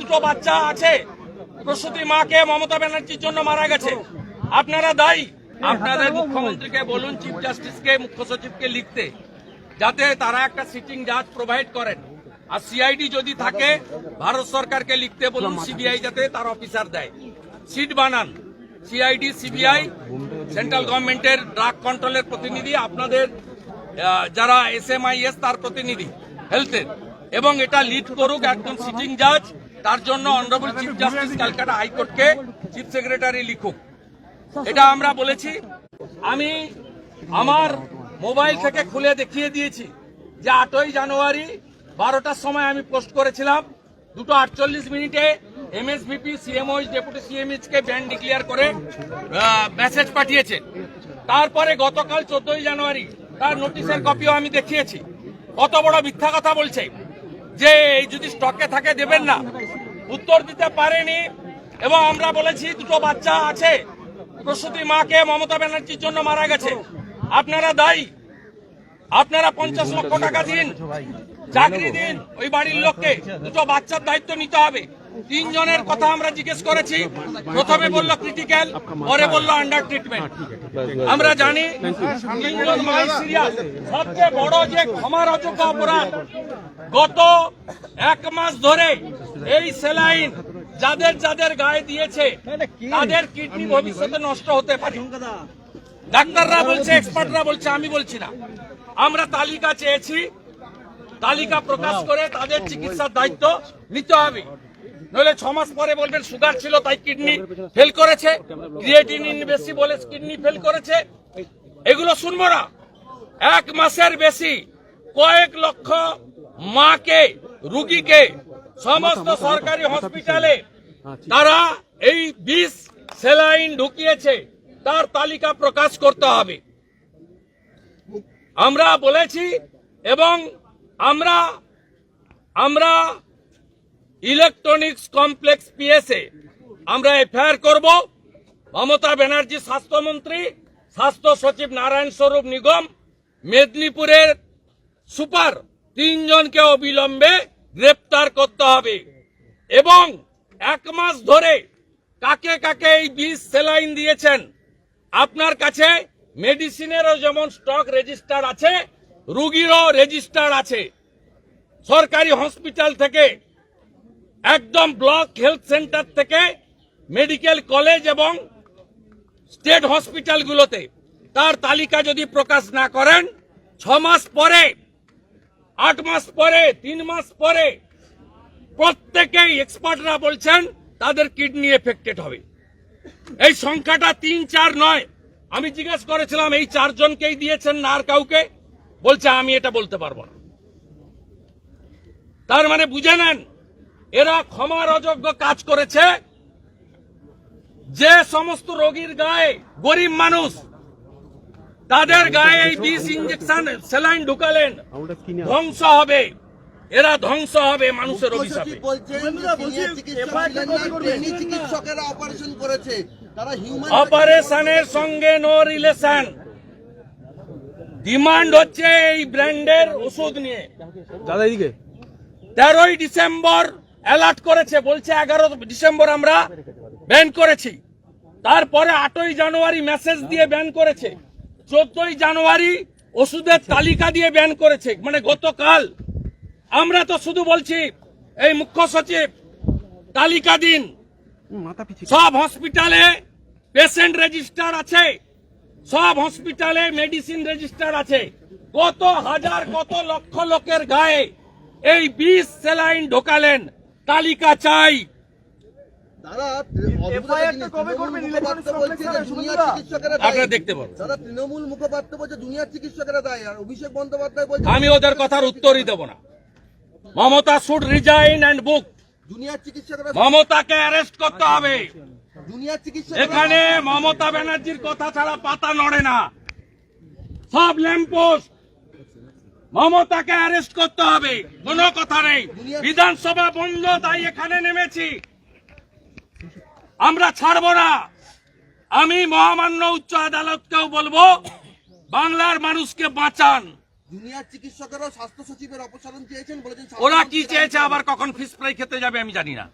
দুটো বাচ্চা আছে। প্রসূতি মাকে মমতা ব্যানার্জির জন্য মারা গেছে। আপনারা দায়ী। আপনাদের মুখ্যমন্ত্রীকে বলুন চিফ জাস্টিসকে মুখ্য সচিবকে লিখতে যাতে তারা একটা সিটিং জাজ প্রোভাইড করেন। আর সিআইডি যদি থাকে ভারত সরকারকে লিখতে বলুন সিবিআই যাতে তার অফিসার দেয়। সিট বানান। সিআইডি সিবিআই সেন্ট্রাল গভর্নমেন্টের ড্রাগ কন্ট্রোলের প্রতিনিধি আপনাদের যারা এস এম আই এস তার প্রতিনিধি হেলথের এবং এটা লিড করুক একজন সিটিং জাজ তার জন্য অনারেবল চিফ জাস্টিস ক্যালকাটা হাইকোর্টকে চিফ সেক্রেটারি লিখুক। এটা আমরা বলেছি। আমি আমার মোবাইল থেকে খুলে দেখিয়ে দিয়েছি যে আটই জানুয়ারি বারোটার সময় আমি পোস্ট করেছিলাম। দুটো আটচল্লিশ মিনিটে M S MSVP CMOH deputy CMH কে ব্যান ডিক্লেয়ার করে মেসেজ পাঠিয়েছে। তারপরে গতকাল চোদ্দই জানুয়ারি তার নোটিশের কপিও আমি দেখিয়েছি। কত বড় মিথ্যা কথা বলছে যে এই যদি স্টকে থাকে দেবেন না। উত্তর দিতে পারেনি এবং আমরা বলেছি দুটো বাচ্চা আছে। প্রসূতি মাকে মমতা ব্যানার্জির জন্য মারা গেছে। আপনারা দায়ী। আপনারা পঞ্চাশ লক্ষ টাকা দিন, চাকরি দিন, ওই বাড়ির লোককে। দুটো বাচ্চার দায়িত্ব নিতে হবে। তিনজনের কথা আমরা জিজ্ঞেস করেছি। প্রথমে বলল ক্রিটিক্যাল পরে বলল আন্ডার ট্রিটমেন্ট আমরা জানি তিনজন মাই সবচেয়ে বড় যে ক্ষমার অযোগ্য অপরাধ, গত এক মাস ধরে এই সেলাইন যাদের যাদের গায়ে দিয়েছে, তাদের কিডনি ভবিষ্যতে নষ্ট হতে পারে। ডাক্তাররা বলছে, এক্সপার্টরা বলছে, আমি বলছি না। আমরা তালিকা চেয়েছি, তালিকা প্রকাশ করে তাদের চিকিৎসার দায়িত্ব নিতে হবে। নইলে ছ মাস পরে বলবেন, সুগার ছিল, তাই কিডনি ফেল করেছে। ক্রিয়েটিনিন বেশি বলে কিডনি ফেল করেছে। এগুলো শুনব না। এক মাসের বেশি, কয়েক লক্ষ মাকে, রুগীকে সমস্ত সরকারি হসপিটালে তারা এই বিষ সেলাইন ঢুকিয়েছে তার তালিকা প্রকাশ করতে হবে। আমরা বলেছি এবং আমরা আমরা ইলেকট্রনিক্স কমপ্লেক্স পিএসএ আমরা এফআইআর করব। মমতা ব্যানার্জি স্বাস্থ্যমন্ত্রী স্বাস্থ্য সচিব নারায়ণ স্বরূপ নিগম মেদিনীপুরের সুপার তিনজনকে অবিলম্বে গ্রেপ্তার করতে হবে। এবং এক মাস ধরে কাকে কাকে এই বিষ সেলাইন দিয়েছেন, আপনার কাছে মেডিসিনেরও যেমন স্টক রেজিস্টার আছে, রুগীরও রেজিস্টার আছে। সরকারি হসপিটাল থেকে, একদম ব্লক হেলথ সেন্টার থেকে, মেডিকেল কলেজ এবং স্টেট হসপিটালগুলোতে। তার তালিকা যদি প্রকাশ না করেন, ছ মাস পরে আট মাস পরে, তিন মাস পরে প্রত্যেকেই এক্সপার্টরা বলছেন, তাদের কিডনি এফেক্টেড হবে। এই সংখ্যাটা তিন, চার নয়। আমি জিজ্ঞেস করেছিলাম, এই চারজনকেই দিয়েছেন না আর কাউকে? বলছে, আমি এটা বলতে পারব না। তার মানে বুঝে নেন, এরা ক্ষমার অযোগ্য কাজ করেছে। যে সমস্ত রোগীর গায়ে গরিব মানুষ তাদের গায়ে এই বিষ ইঞ্জেকশন সেলাইন ঢুকালেন। ধ্বংস হবে। এরা ধ্বংস হবে মানুষের অভিশাপে। অপারেশনের সঙ্গে নো রিলেশন ডিমান্ড হচ্ছে এই ব্র্যান্ডের ওষুধ নিয়ে। দাদা এদিকে তেরোই ডিসেম্বর অ্যালার্ট করেছে বলছে এগারো ডিসেম্বর আমরা ব্যান করেছি। তারপরে আটই জানুয়ারি মেসেজ দিয়ে ব্যান করেছে। চোদ্দই জানুয়ারি ওষুধের তালিকা দিয়ে ব্যান করেছে মানে গতকাল। আমরা তো শুধু বলছি এই মুখ্য সচিব তালিকা দিন। সব হসপিটালে পেশেন্ট রেজিস্টার আছে। সব হসপিটালে মেডিসিন রেজিস্টার আছে। কত হাজার কত লক্ষ লোকের গায়ে এই বিষ সেলাইন ঢোকালেন। তালিকা চাই দাদা অদ্ভুত একটা জিনিস, তৃণমূল মুখপাত্র বলছে চিকিৎসকেরা দায়ী। আর অভিষেক বন্দ্যোপাধ্যায় বলছে আমি ওদের কথার উত্তরই দেব না। মমতা শুড রিজাইন অ্যান্ড বুক জুনিয়র চিকিৎসকরা মমতাকে অ্যারেস্ট করতে হবে। জুনিয়র চিকিৎসক এখানে মমতা ব্যানার্জির কথা ছাড়া পাতা নড়ে না। সব ল্যাম্পোস্ট মমতাকে অ্যারেস্ট করতে হবে। কোনো কথা নেই। বিধানসভা বন্ধ তাই এখানে নেমেছি। আমরা ছাড়ব না। আমি মহামান্য উচ্চ আদালতকেও বলব বাংলার মানুষকে বাঁচান। দুনিয়ার চিকিৎসকেরাও স্বাস্থ্য সচিবের অপসারণ চেয়েছেন বলেছেন ওরা কি চেয়েছে আবার কখন ফিস ফ্রাই খেতে যাবে আমি জানি না।